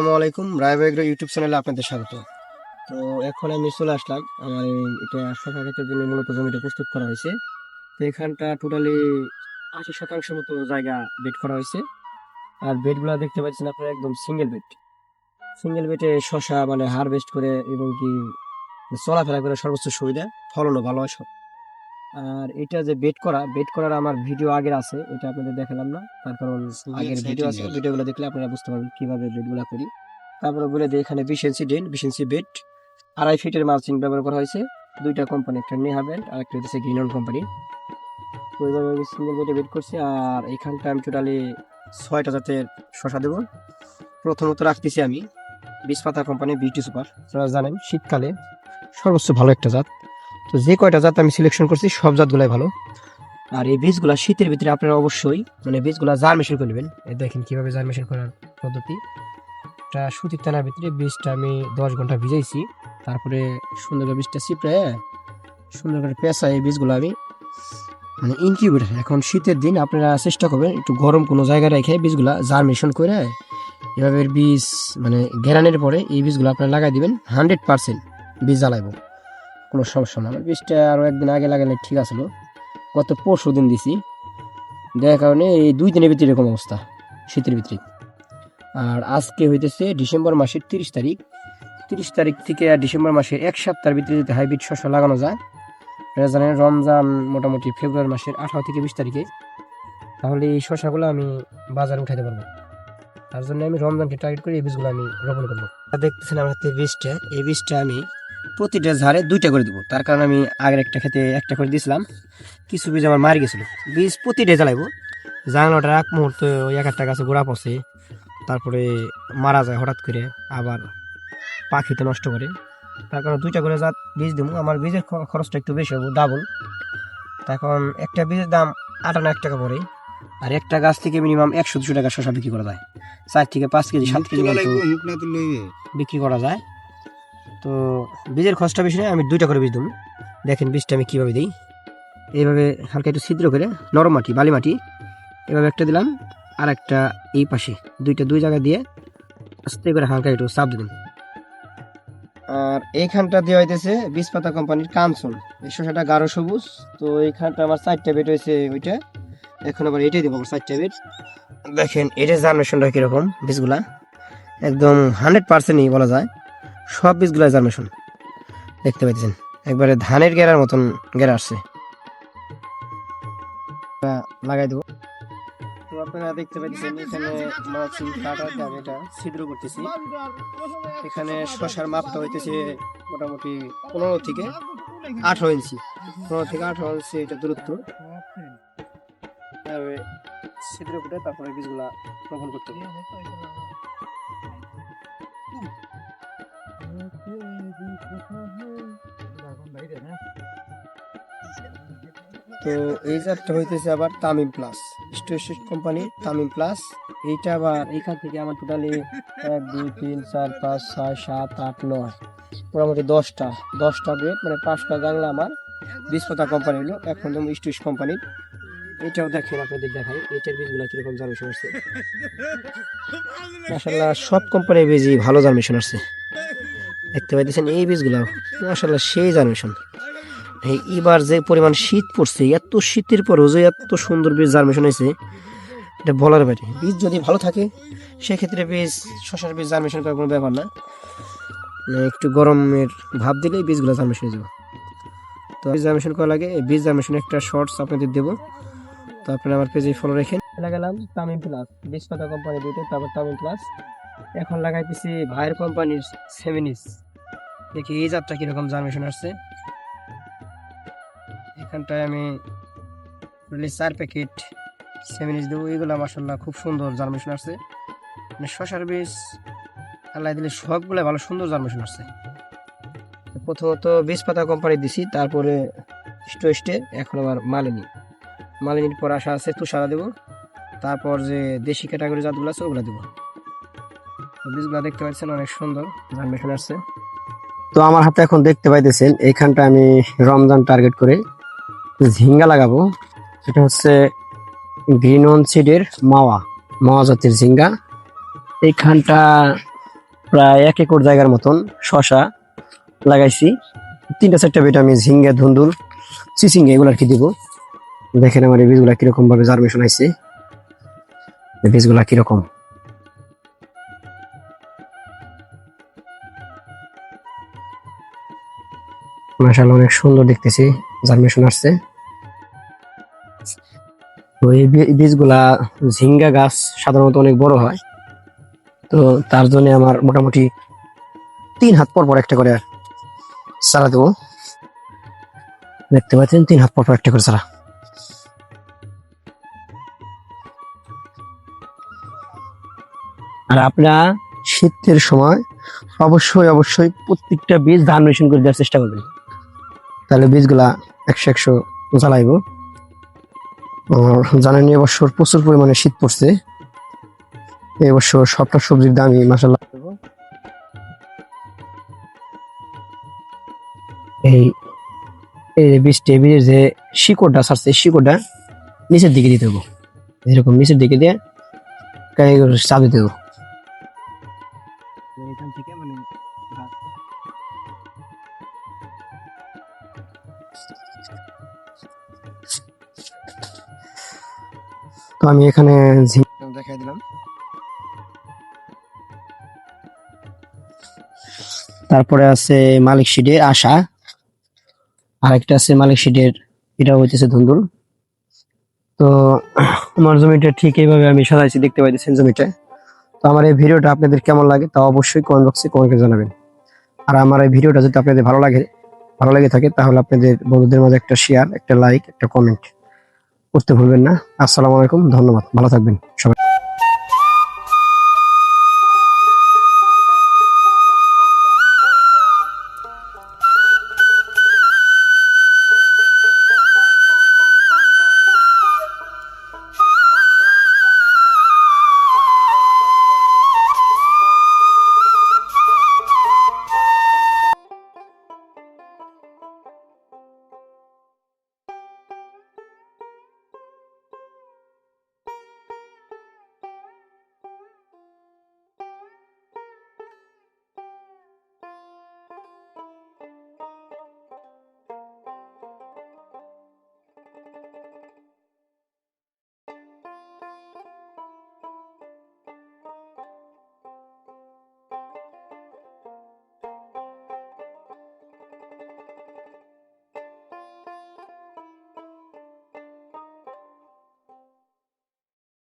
আসসালামু আলাইকুম রায়বাগ্র ইউটিউব চ্যানেলে আপনাদের স্বাগত। তো এখন আমি চলে আসলাম, আমার এটা শশা ক্ষেতের জন্য মূলত জমিটা প্রস্তুত করা হয়েছে। তো এখানটা টোটালি আশি শতাংশ মতো জায়গা বেড করা হয়েছে। আর বেডগুলো দেখতে পাচ্ছেন আপনারা, একদম সিঙ্গেল বেড সিঙ্গেল বেডে শশা মানে হারভেস্ট করে, এবং কি চলাফেরা করে সর্বোচ্চ সুবিধা, ফলনও ভালো হয় আর এটা যে বেড করা বেড করার আমার ভিডিও আগের আছে এটা আপনাদের দেখালাম না। তার কারণ আগের ভিডিও আছে ভিডিওগুলো দেখলে আপনারা বুঝতে পারবেন কীভাবে বেডগুলো করি। তারপরে বলে দিই এখানে বিশ ইঞ্চি ডেন বিশ ইঞ্চি বেড আড়াই ফিটের মালচিং ব্যবহার করা হয়েছে। দুইটা কোম্পানি একটা নেহা ব্যান্ড আর একটা হচ্ছে গ্রিনন কোম্পানি তো এইভাবে আমি সিঙ্গেল বেডে বেড করছি আর এখানটা আমি টোটালি ছয়টা জাতের শশা দেবো। প্রথমত রাখতেছি আমি বিষপাতা কোম্পানি বিউটি সুপার আপনারা জানেন শীতকালে সর্বোচ্চ ভালো একটা জাত। তো যে কয়টা জাত আমি সিলেকশন করছি, সব জাতগুলাই ভালো। আর এই বীজগুলা শীতের ভিতরে আপনারা অবশ্যই মানে বীজগুলা জার্মেশন করে নেবেন। দেখেন কীভাবে জার্মেশন করার পদ্ধতি। একটা সুতির টানার ভিতরে বীজটা আমি দশ ঘণ্টা ভিজাইছি। তারপরে সুন্দর করে বীজটা চিপড়ে সুন্দর করে পেঁচা এই বীজগুলো আমি মানে ইনকিউবেটার এখন শীতের দিন আপনারা চেষ্টা করবেন একটু গরম কোনো জায়গায় রেখে বীজগুলা জার্মেশন করে, এভাবে বীজ মানে ঘেরানোর পরে এই বীজগুলো আপনারা লাগাই দিবেন হান্ড্রেড পার্সেন্ট বীজ জ্বালাইবো। কোনো সমস্যা না বীজটা আরও একদিন আগে লাগালে ঠিক আছিল। গত পরশু দিন দিছি। দেখার কারণে এই দুই দিনের ভিতরে এরকম অবস্থা, শীতের ভিতরে। আর আজকে হইতেছে ডিসেম্বর মাসের তিরিশ তারিখ। তিরিশ তারিখ থেকে আর ডিসেম্বর মাসের এক সপ্তাহের ভিতরে যদি হাইব্রিড শস্য লাগানো যায় জানেন রমজান মোটামুটি ফেব্রুয়ারি মাসের আঠারো থেকে বিশ তারিখে। তাহলে এই শস্যগুলো আমি বাজারে উঠাতে পারব। তার জন্য আমি রমজানকে টার্গেট করে এই বীজগুলো আমি রোপণ করব। দেখতেছেন আমার হাতে বীজটা। এই বীজটা আমি প্রতিটা ঝাড়ে দুইটা করে দেবো। তার কারণে আমি আগের একটা খেতে একটা করে দিয়েছিলাম। কিছু বীজ আমার মারি গেছিল। বীজ প্রতিটা জ্বালাইবো। জানালাটার এক মুহূর্তে ওই এক একটা গাছে গোড়া পড়ছে। তারপরে মারা যায় হঠাৎ করে। আবার পাখিতে নষ্ট করে। তার কারণে দুইটা করে জাত বীজ দেবো। আমার বীজের খরচটা একটু বেশি হবে ডাবল তখন একটা বীজের দাম আটান্ন এক টাকা পড়ে। আর একটা গাছ থেকে মিনিমাম একশো দুশো টাকা শশা বিক্রি করা যায়। চার থেকে পাঁচ কেজি সাত কেজি বিক্রি করা যায়। তো বীজের খরচটা বেশি আমি দুইটা করে বীজ দেবো। দেখেন বীজটা আমি কীভাবে দিই। এইভাবে হালকা একটু ছিদ্র করে নরম মাটি, বালি মাটি, এভাবে একটা দিলাম আর একটা এই পাশে, দুইটা দুই জায়গায় দিয়ে আস্তে করে হালকা একটু চাপ দিলাম আর এইখানটা দেওয়া হইতেছে বীজপাতা কোম্পানির কাঞ্চন। এই শসাটা গাঢ় সবুজ, তো এইখানটা আমার চারটা বেড হয়েছে ওইটা। এখন আবার এটাই দেবো আমার চারটা বেড। দেখেন এটা জার্মেশনটা কীরকম বীজগুলা? একদম হান্ড্রেড পার্সেন্টই বলা যায়। সব বীজগুলো জার্মেশন দেখতে পাচ্ছেন একবারে ধানের গেরার মতন গেরা আসছে। লাগাই দেবো। আপনারা দেখতে পাচ্ছেন এখানে মাছি কাটার দাম এটা ছিদ্র করতেছি। এখানে শশার মাপটা হইতেছে মোটামুটি পনেরো থেকে আঠারো ইঞ্চি। পনেরো থেকে আঠারো ইঞ্চি এটা দূরত্ব। এভাবে ছিদ্র করে তারপরে বীজগুলা রোপণ করতে হবে। তো এই জাতটা হইতেছে আবার তামিম প্লাস স্টোয়েশন কোম্পানি তামিম প্লাস এইটা আবার এইখান থেকে আমার টোটালি এক, দুই, তিন, চার, পাঁচ, ছয়, সাত, আট, নয়, মোটামুটি দশটা। দশটা বেড মানে পাঁচটা জানলা আমার বীজপাতা কোম্পানি হলো। এখন যেমন স্টোয়েশ কোম্পানির এটাও দেখেন আপনাদের দেখাই, এটার বীজগুলো কীরকম জার্মিশন আসছে মাসাল্লাহ সব কোম্পানির বীজই ভালো জার্মিশন আসছে দেখতে পাইতেছেন এই বীজগুলো মাসাল্লাহ সেই জার্মিশন। এই এবার যে পরিমাণ শীত পড়ছে, এত শীতের পরও যে এত সুন্দর বীজ জার্মেশন হয়েছে, এটা বলার বাইরে। বীজ যদি ভালো থাকে, সেক্ষেত্রে বীজ শশার বীজ জার্মেশন করার কোনো ব্যাপার না। একটু গরমের ভাব দিলেই বীজগুলো জার্মেশন হয়ে যাবে। তো বীজ জার্মেশন করা লাগে এই বীজ জার্মেশন একটা শর্টস আপনাদের দেবো। তো আপনারা আমার পেজে ফলো রেখেন। লাগালাম তামিম প্লাস বীজ পাতা কোম্পানি দুটো তারপর তামিম প্লাস এখন লাগাইতেছি ভাইয়ের কোম্পানির সেভেনিস দেখি এই জাতটা কীরকম জার্মেশন আসছে। এখানটায় আমি চার প্যাকেট সেভেনিস দেবো। এগুলো মাসাল্লাহ খুব সুন্দর জার্মেশন আসছে। মানে শশার বীজ, আল্লাহ দিলে সবগুলো ভালো সুন্দর জার্মেশন আসছে। প্রথমত বীজ পাতা কোম্পানি দিছি, তারপরে স্টোস্টে এখন আবার মালিনী। মালিনীর পর আশা আছে তুষারা দেবো। তারপর যে দেশি ক্যাটাগরি জাতগুলো আছে, ওগুলো দেবো। দেখতে পাচ্ছেন, অনেক সুন্দর আসছে তো আমার হাতে এখন দেখতে পাইতেছেন, এইখানটা আমি রমজান টার্গেট করে ঝিঙ্গা লাগাবো। এটা হচ্ছে গ্রিন অন সিডের মাওয়া মাওয়া জাতের ঝিঙ্গা। এইখানটা প্রায় এক একর জায়গার মতন শশা লাগাইছি। তিনটা চারটা বেটা আমি ঝিঙ্গা, ধুন্দুল, চিচিঙ্গা এগুলো আর কি দিব। দেখেন আমার এই বীজগুলা কীরকম ভাবে জার্মেশন আইছে বীজগুলা কীরকম? মাশাআল্লাহ অনেক সুন্দর দেখতেছি। জার্মেশন আসছে। তো এই বীজগুলা ঝিঙ্গা গাছ সাধারণত অনেক বড় হয়। তো তার জন্য আমার মোটামুটি তিন হাত পর পর একটা করে চারা দেবো। দেখতে পাচ্ছেন, তিন হাত পর পর একটা করে চারা। আর আপনারা শীতের সময় অবশ্যই অবশ্যই প্রত্যেকটা বীজ ধান মেশিন করে দেওয়ার চেষ্টা করবেন। তাহলে বীজগুলা একশো একশো জ্বালাইব। জানেন এবছর প্রচুর পরিমাণে শীত পড়ছে। এবছর সবটা সবজির দামই মাসাল্লাহ এই এই বীজটি, বীজের যে শিকড়টা ছাড়ছে শিকড়টা নিচের দিকে দিতে হবে। এরকম নিচের দিকে দিয়ে চাপ দিতে দেবো। এখান থেকে তো আমি এখানে দেখাই দিলাম। তারপরে আছে মালিক শিডের আশা। আরেকটা আছে মালিক শিডের এটা হইতেছে ধুন্দুল। তো আমার জমিটা ঠিক এইভাবে আমি সাজাইছি দেখতে পাইতেছেন জমিটা। তো আমার এই ভিডিওটা আপনাদের কেমন লাগে তা অবশ্যই কমেন্ট বক্সে কমেন্ট জানাবেন। আর আমার এই ভিডিওটা যদি আপনাদের ভালো লাগে ভালো লাগে থাকে তাহলে আপনাদের বন্ধুদের মাঝে একটা শেয়ার একটা লাইক একটা কমেন্ট করতে ভুলবেন না। আসসালামু আলাইকুম ধন্যবাদ। ভালো থাকবেন সবাই।